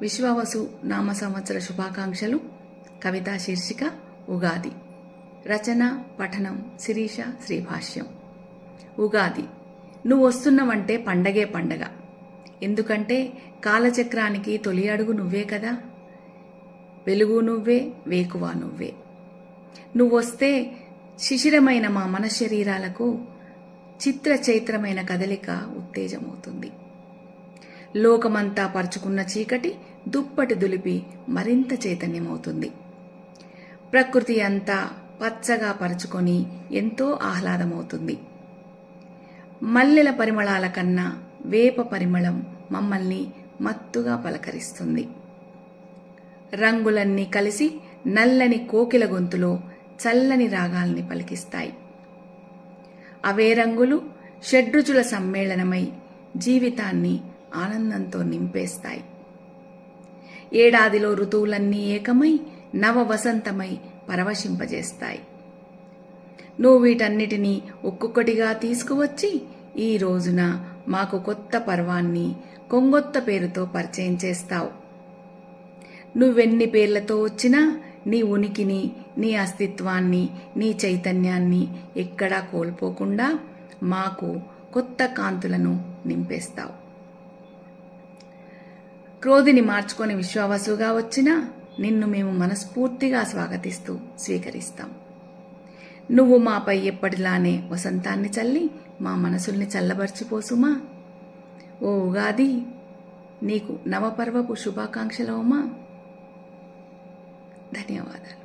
విశ్వావసు నామ సంవత్సర శుభాకాంక్షలు. కవితా శీర్షిక ఉగాది. రచన పఠనం శిరీష శ్రీభాష్యం. ఉగాది. నువ్వు వస్తున్నావంటే పండగే పండగ. ఎందుకంటే కాలచక్రానికి తొలి అడుగు నువ్వే కదా. వెలుగు నువ్వే వేకువా నువ్వే. నువ్వొస్తే శిశిరమైన మా మనశరీరాలకు చిత్ర చైత్రమైన కదలిక ఉత్తేజమవుతుంది. లోకమంతా పరుచుకున్న చీకటి దుప్పటి దులిపి మరింత చైతన్యమవుతుంది. ప్రకృతి అంతా పచ్చగా పరుచుకొని ఎంతో ఆహ్లాదమవుతుంది. మల్లెల పరిమళాల కన్నా వేప పరిమళం మమ్మల్ని మత్తుగా పలకరిస్తుంది. రంగులన్నీ కలిసి నల్లని కోకిల గొంతులో చల్లని రాగాల్ని పలికిస్తాయి. అవే రంగులు షడ్రుచుల సమ్మేళనమై జీవితాన్ని ఆనందంతో నింపేస్తాయి. ఏడాదిలో ఋతువులన్నీ ఏకమై నవ వసంతమై పరవశింపజేస్తాయి. నువ్వు వీటన్నిటినీ ఒక్కొక్కటిగా తీసుకువచ్చి ఈ రోజున మాకు కొత్త పర్వాన్ని కొంగొత్త పేరుతో పరిచయం చేస్తావు. నువ్వెన్ని పేర్లతో వచ్చినా నీ ఉనికిని నీ అస్తిత్వాన్ని నీ చైతన్యాన్ని ఎక్కడా కోల్పోకుండా మాకు కొత్త కాంతులను నింపేస్తావు. క్రోధిని మార్చుకొని విశ్వావసుగా వచ్చినా నిన్ను మేము మనస్ఫూర్తిగా స్వాగతిస్తూ స్వీకరిస్తాం. నువ్వు మాపై ఎప్పటిలానే వసంతాన్ని చల్లి మా మనసుల్ని చల్లబర్చిపోసుమా ఓ ఉగాది నీకు నవపర్వపు శుభాకాంక్షలవమా? ధన్యవాదాలు.